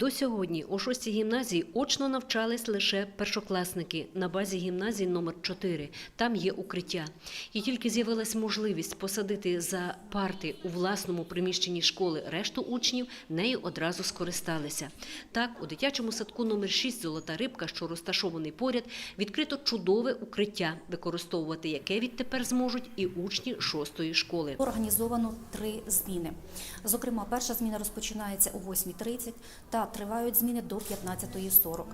До сьогодні у шостій гімназії очно навчались лише першокласники на базі гімназії номер 4 Там є укриття. І тільки з'явилась можливість посадити за парти у власному приміщенні школи решту учнів, нею одразу скористалися. Так, у дитячому садку номер 6 Золота рибка, що розташований поряд, відкрито чудове укриття, використовувати яке відтепер зможуть і учні шостої школи. Організовано три зміни. Зокрема, перша зміна розпочинається о 8.30 та тривають зміни до 15.40.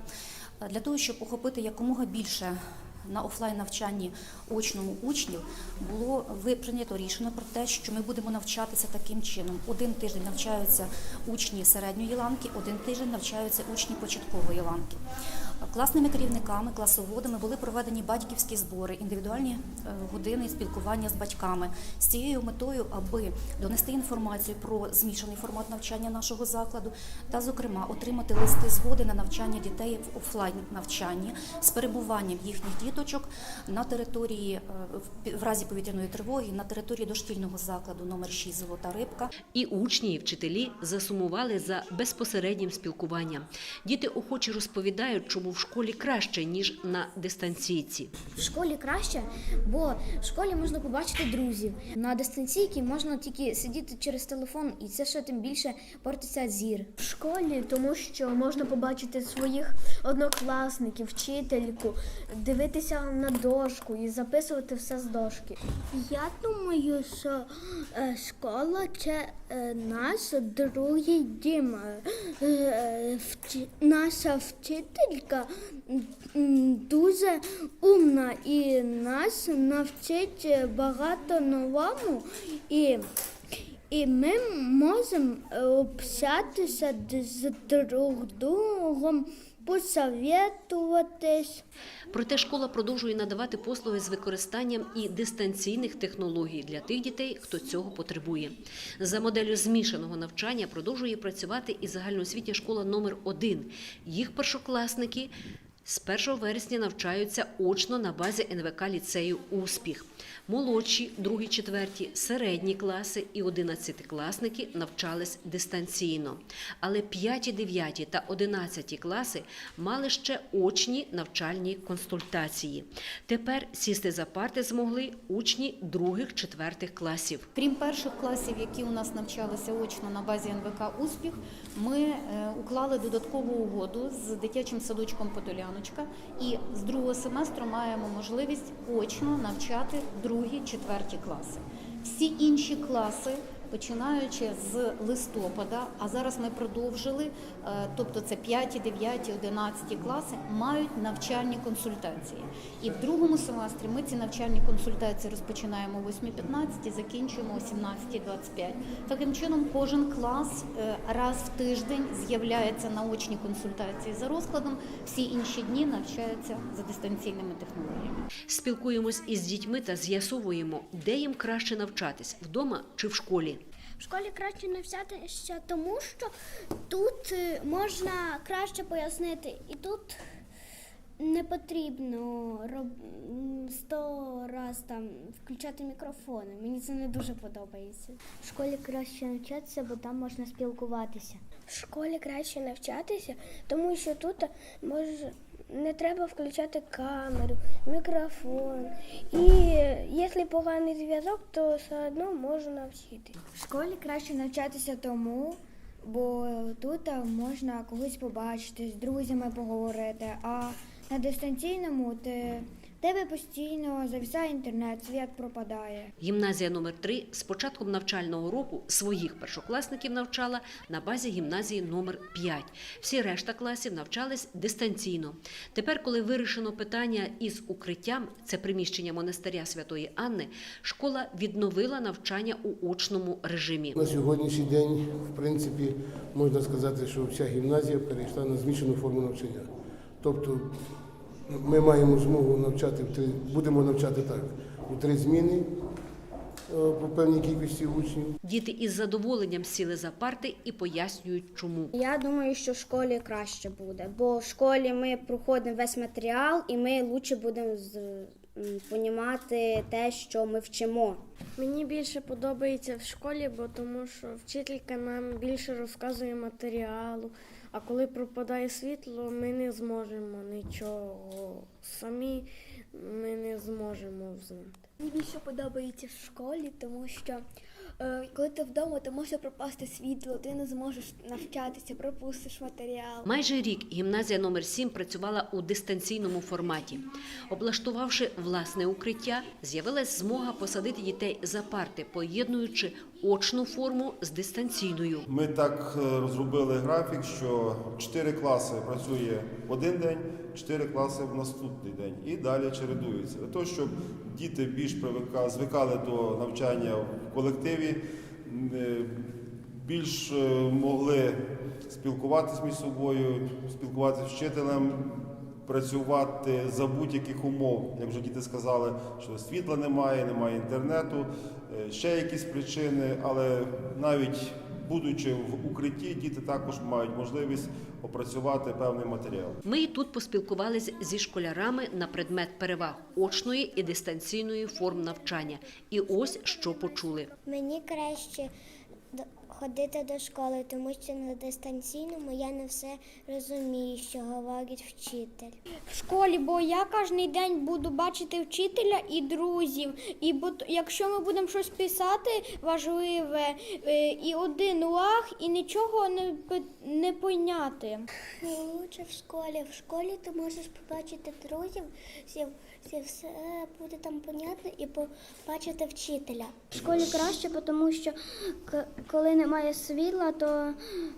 Е, Для того, щоб охопити якомога більше на офлайн навчанні очному учнів, було прийнято рішення про те, що ми будемо навчатися таким чином. Один тиждень навчаються учні середньої ланки, один тиждень навчаються учні початкової ланки. Класними керівниками, класоводами були проведені батьківські збори, індивідуальні е, години спілкування з батьками з цією метою, аби донести інформацію про змішаний формат навчання нашого закладу та, зокрема, отримати листи згоди на навчання дітей в офлайн навчанні з перебуванням їхніх діточок на території е, в разі повітряної тривоги на території дошкільного закладу номер 6 Золота рибка. І учні, і вчителі засумували за безпосереднім спілкуванням. Діти охоче розповідають, чому в школі краще ніж на дистанційці. В школі краще, бо в школі можна побачити друзів. На дистанційці можна тільки сидіти через телефон, і це ще тим більше портиться зір. в школі, тому що можна побачити своїх однокласників, вчительку, дивитися на дошку і записувати все з дошки. Я думаю, що е, школа це е, наш другий дім. Наша вчителька дуже умна і нас навчить багато новому. І, і ми можемо е, общатися з друг другом, посоветуватись. Проте школа продовжує надавати послуги з використанням і дистанційних технологій для тих дітей, хто цього потребує. За моделлю змішаного навчання продовжує працювати і загальноосвітня школа номер 1 Їх першокласники з 1 вересня навчаються очно на базі НВК ліцею Успіх. Молодші, другі, четверті, середні класи і одинадцятикласники навчались дистанційно. Але 5, 9 та 11 класи мали ще очні навчальні консультації. Тепер сісти за парти змогли учні других, четвертих класів. Крім перших класів, які у нас навчалися очно на базі НВК Успіх, ми е, уклали додаткову угоду з дитячим садочком Подоляночка і з другого семестру маємо можливість очно навчати другі, четверті класи. Всі інші класи. Починаючи з листопада, а зараз ми продовжили, е, тобто це 5, 9, 11 класи, мають навчальні консультації. І в другому семестрі ми ці навчальні консультації розпочинаємо о 8.15 і закінчуємо о 17.25. Таким чином, кожен клас е, раз в тиждень з'являється на очні консультації за розкладом, всі інші дні навчаються за дистанційними технологіями. Спілкуємось із дітьми та з'ясовуємо, де їм краще навчатись вдома чи в школі. В школі краще навчатися, тому що тут е, можна краще пояснити, і тут не потрібно сто раз там включати мікрофони. Мені це не дуже подобається. В школі краще навчатися, бо там можна спілкуватися. В школі краще навчатися, тому що тут може не треба включати камеру, мікрофон. І якщо поганий зв'язок, то все одно можна навчити. В школі краще навчатися тому, бо тут можна когось побачити, з друзями поговорити, а на дистанційному те, тебе постійно зависає інтернет, світ пропадає. Гімназія номер 3 з початком навчального року своїх першокласників навчала на базі гімназії номер 5. Всі решта класів навчались дистанційно. Тепер, коли вирішено питання із укриттям, це приміщення монастиря Святої Анни, школа відновила навчання у очному режимі. На сьогоднішній день, в принципі, можна сказати, що вся гімназія перейшла на змішану форму навчання. Тобто ми маємо змогу навчати в три, будемо навчати так, у три зміни е, по певній кількості учнів. Діти із задоволенням сіли за парти і пояснюють, чому. Я думаю, що в школі краще буде, бо в школі ми проходимо весь матеріал і ми краще будемо розуміти те, що ми вчимо. Мені більше подобається в школі, бо тому що вчителька нам більше розказує матеріалу. А коли пропадає світло, ми не зможемо нічого. Самі ми не зможемо взимати. Мені більше подобається в школі, тому що коли ти вдома, то може пропасти світло, ти не зможеш навчатися, пропустиш матеріал. Майже рік гімназія номер 7 працювала у дистанційному форматі. Облаштувавши власне укриття, з'явилась змога посадити дітей за парти, поєднуючи очну форму з дистанційною. Ми так е, розробили графік, що 4 класи працює один день, 4 класи в наступний день і далі чередується. Для того, щоб діти більш привика- звикали до навчання в колективі, е, більш е, могли спілкуватися між собою, спілкуватися з вчителем, працювати за будь-яких умов, як вже діти сказали, що світла немає, немає інтернету, е, ще якісь причини, але навіть будучи в укритті, діти також мають можливість опрацювати певний матеріал. Ми і тут поспілкувалися зі школярами на предмет переваг очної і дистанційної форм навчання. І ось що почули. Мені краще ходити до школи, тому що на дистанційному я не все розумію, що говорить вчитель. В школі, бо я кожен день буду бачити вчителя і друзів. І бо якщо ми будемо щось писати важливе, е, і один лаг, і нічого не, не поняти. Лучше в школі. В школі ти можеш побачити друзів, всі, всі все буде там понятно і побачити вчителя. В школі краще, тому що коли немає світла, то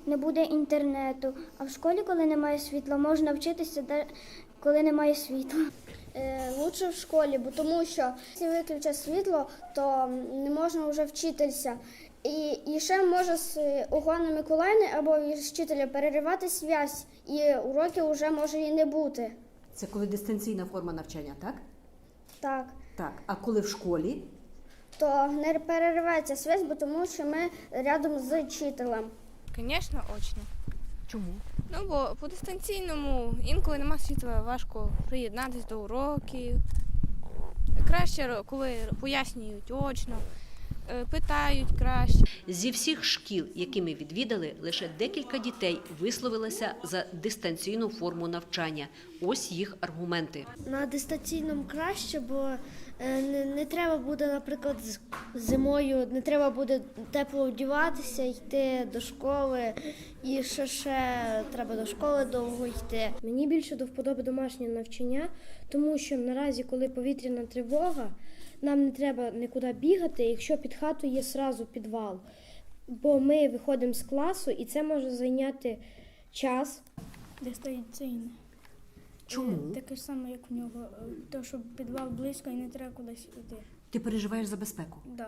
не буде інтернету. А в школі, коли немає світла, можна вчитися, де- коли немає світла. Е, лучше в школі, бо тому що якщо виключать світло, то не можна вже вчитися. І, і ще може з Угони Миколаївни або із вчителя переривати зв'язь, і уроків вже може і не бути. Це коли дистанційна форма навчання, так? Так. Так. А коли в школі? То не переривається зв'язь, бо тому що ми рядом з вчителем. Звісно, очно. Чому? Ну бо по дистанційному інколи нема світла, важко приєднатися до уроків. Краще, коли пояснюють очно, е, питають краще. Зі всіх шкіл, які ми відвідали, лише декілька дітей висловилися за дистанційну форму навчання. Ось їх аргументи. На дистанційному краще, бо е, не, не треба буде, наприклад, з- зимою не треба буде тепло вдіватися, йти до школи, і ще, ще треба до школи довго йти. Мені більше до вподоби домашнє навчання, тому що наразі, коли повітряна тривога, нам не треба нікуди бігати, якщо під хатою є сразу підвал. Бо ми виходимо з класу, і це може зайняти час. Дистанційне. Чому? Таке ж саме, як у нього, то що підвал близько і не треба кудись йти. Ти переживаєш за безпеку. Да.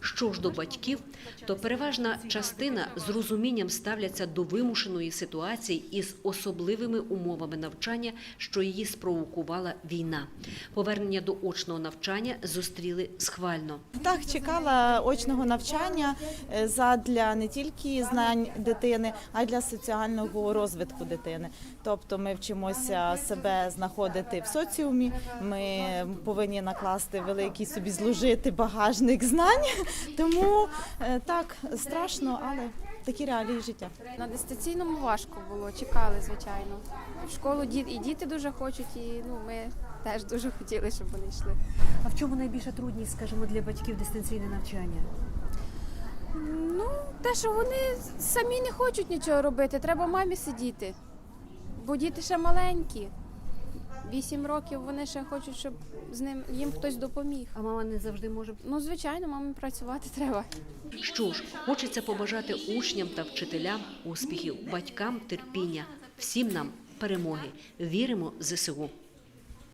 Що ж до батьків, то переважна частина з розумінням ставляться до вимушеної ситуації із особливими умовами навчання, що її спровокувала війна. Повернення до очного навчання зустріли схвально. Так, чекала очного навчання е, задля не тільки знань дитини, а й для соціального розвитку дитини. Тобто ми вчимося себе знаходити в соціумі. Ми повинні накласти великий собі зложити багажник знань. Тому е, так страшно, але такі реалії життя. На дистанційному важко було, чекали, звичайно. В школу і діти дуже хочуть, і ну, ми теж дуже хотіли, щоб вони йшли. А в чому найбільша трудність, скажімо, для батьків дистанційне навчання? Ну, те, що вони самі не хочуть нічого робити, треба мамі сидіти. Бо діти ще маленькі. Вісім років вони ще хочуть, щоб з ним їм хтось допоміг. А мама не завжди може. Ну, звичайно, мамі працювати треба. Що ж, хочеться побажати учням та вчителям успіхів, батькам терпіння, всім нам перемоги. Віримо в ЗСУ.